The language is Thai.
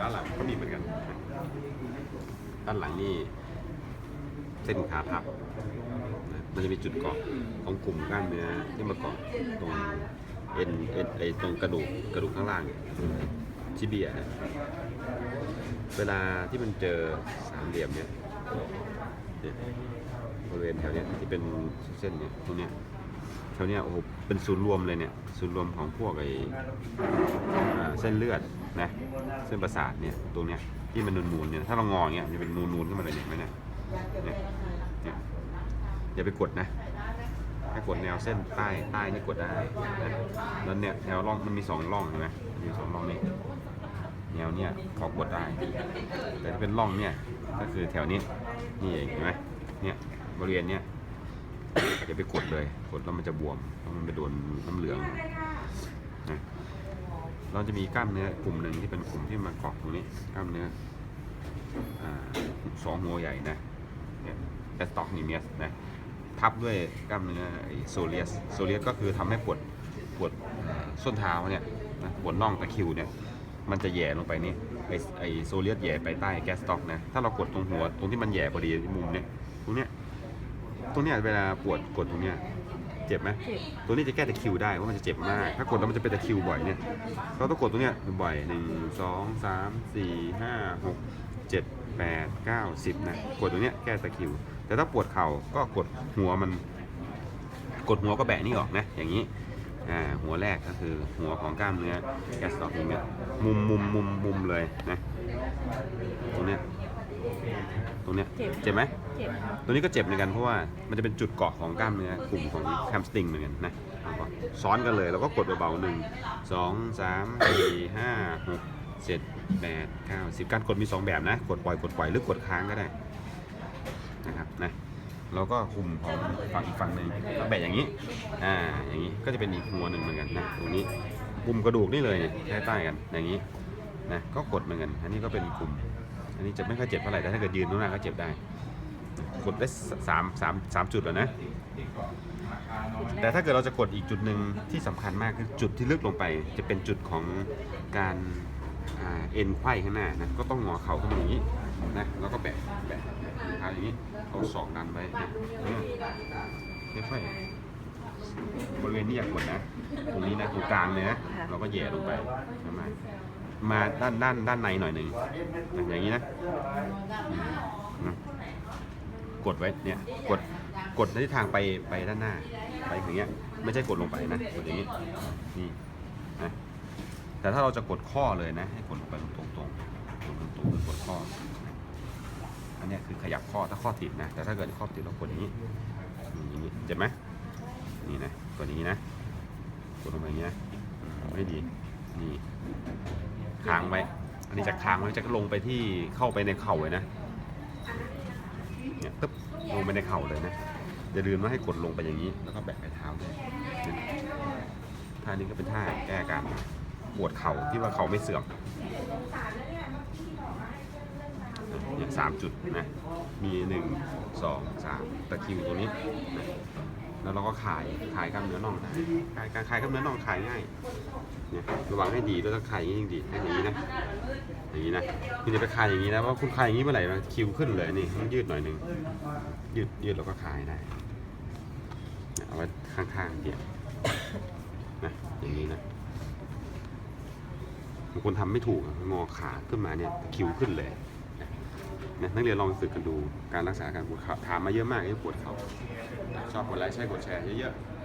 ด้านหลังก็มีเหมือนกัน ด้านหลังนี่เส้นขาพับ มันจะมีจุดเกาะของกลุ่มกล้ามเนื้อที่มาเกาะตรงเอ็นเอ็นไอตรงกระดูกกระดูกข้างล่างเนี่ยชิเบียนะเวลาที่มันเจอสามเหลี่ยมเนี่ยเนี่ยบริเวณแถวเนี้ยที่เป็นเส้นเนี่ยตรงเนี้ยแถวเนี้ยโอ้โหเป็นศูนย์รวมเลยเนี่ยศูนย์รวมของพวกไออเส้นเลือด นะเส้นประสาทเนี่ยตรงเนี้ยที่มันนูนๆเนี่ยถ้าเรางอเงี้ยจะเป็นนูนๆขึ้นมาเลยเนี่ยเห็นไหมเนี่ยเนี่ยเนี่ยอย่าไปกดนะถ้ากดแนวเส้นใต้ใต้นี่กดได้นะแล้วเนี่ยแนวร่องมันมีสองร่องเห็นไหมมีสองร่องนี่แนวเนี้ยพอกดได้ แต่ถ้าเป็นร่องเนี่ยก็คือแถวนี้นี่เองเห็นไหมเนี่ยบริเวณเนี้ยอย่าไปกดเลยกดแล้วมันจะบวมเพราะมันไปโดนน้ำเหลืองนะ เราจะมีกล้ามเนื้อกลุ่มหนึ่งที่เป็นกลุ่มที่มาเกาะตรงนี้กล้ามเนื้ออสองหัวใหญ่นะเนี่ยแอสต็อกนิเมียสนะทับด้วยกล้ามเนื้อโซเลียสโซเลียสก็คือทำให้ปวดปวดส้นเท้าเนี่ยนะปวดน่องตะคิวเนี่ยมันจะแหย่ลงไปนี่ไอไอโซเลียสแหย่ไปใต้แกสต็อกนะถ้าเรากดตรงหัวตรงที่มันแหย่พอดีมุมเนี้ยตรงเนี้ยตรงเนี้ยเวลาปวดกดตรงเนี้ย เจ็บไหมเจ็บตัวนี้จะแก้ตะคริวได้เพราะมันจะเจ็บมาก ถ้ากดแล้วมันจะเป็นตะคริวบ่อยเนี่ยเราต้องกดตรงเนี้ยบ่อยหนึ่งสองสามสี่ห้าหกเจ็ดแปดเก้าสิบนะกดตรงเนี้ยแก้ตะคริว แต่ถ้าปวดเข่าก็กดหัวมัน กดหัวก็แบะนี่ออกนะ อย่างนี้อ่าหัวแรกก็คือหัวของกล้ามเนื้อแกสต็อกนี่เนี่ยมุมมุมมุมมุมเลยนะตรงเนี้ย ตรงเนี้ยเจ็บเจ็บไหมเจ็บครับตัวนี้ก็เจ็บเหมือนกันเพราะว่ามันจะเป็นจุดเกาะของกล้ามเนื้อกลุ่มของแฮมสตริงเหมือนกันนะเอาก่อนซ้อนกันเลยแล้วก็กดเบาๆหนึ่งสองสามสี่ห้าหกเจ็ดแปดเก้าสิบการกดมีสองแบบนะ กดปล่อยกดปล่อยหรือกดค้างก็ได้นะครับนะเราก็คุมของฝั่งอีกฝั่งหนึ่งก็แบบอย่างนี้อ่าอย่างนี้ก็จะเป็นอีกหัวหนึ่งเหมือนกันนะตรงนี้กลุ่มกระดูกนี่เลยเนี่ยใต้ๆกันอย่างนี้นะก็กดเหมือนกันอันนี้ก็เป็นกลุ่ม อันนี้จะไม่ค่อยเจ็บเท่าไหร่แต่ถ้าเกิดยืนตรงหน้าก็เจ็บได้ กดได้สามสามสามจุดแล้วนะ แต่ถ้าเกิดเราจะกดอีกจุดหนึ่งที่สำคัญมากคือจุดที่ลึกลงไปจะเป็นจุดของการอเอ็นไขว้ข้างหน้านะก็ต้องงอเข่าขึ้นมาอย่างนี้นะแล้วก็แบะแบะเท้าอย่างนี้เอาศอกดันไว้นะค่อยๆบริเวณนี้อย่ากดนะ ตรงนี้นะตรงกลางเลยนะเราก็แย่ลงไปใช่ไหม มาด้านด้านด้านในหน่อยหนึ่งอย่างนี้นะกดไว้เนี่ยกดกดในทิศทางไปไปด้านหน้า ไปอย่างเงี้ยไม่ใช่กดลงไปนะกดอย่างนี้นี่นะแต่ถ้าเราจะกดข้อเลยนะ ให้กดลงไปตรงตรงตรงตรงตรงกดข้อ อันนี้คือขยับข้อถ้าข้อติดนะ แต่ถ้าเกิดข้อติดเรากดอย่างนี้อย่างนี้เจ็บไหมนี่นะกดอย่างนี้นะกดลงไปอย่างนี้นะไม่ดีนี่ ค้างไว้ อันนี้จะค้างไว้จะลงไปที่เข้าไปในเข่าเลยนะเนี่ยตึ๊บลงไปในเข่าเลยนะอย่าลืมว่าให้กดลงไปอย่างนี้ แล้วก็แบะไปเท้าด้วยท่านี้ก็เป็นท่าแก้อาการปวดเข่าที่ว่าเข่าไม่เสื่อมเนี่ยสามจุดนะ มีหนึ่งสองสามตะคิวตัวนี้ แล้วเราก็ขายขายกล้ามเนื้อน่องได้ขายการขายกล้ามเนื้อน่องขายง่ายเนี่ยระวังให้ดีด้วยถ้าขายอย่างนี้ยิ่งดีให้อย่างนี้นะอย่างนี้นะคุณจะไปคลายอย่างนี้นะเพราะคุณคลายอย่างนี้เมื่อไหร่นคิวขึ้นเลยนี่ต้องยืดหน่อยนึงยืดยืดแล้วก็คลายได้เอาไว้ข้างๆเดียวนะอย่างนี้นะบางคนทำไม่ถูกงอขาขึ้นมาเนี่ยคิวขึ้นเลย นะนักเรียนลองฝึกกันดูการรักษาการปวดเข่าถามมาเยอะมากไอ้ปวดเข่าชอบกดไลค์ใช่กดแชร์เยอะๆ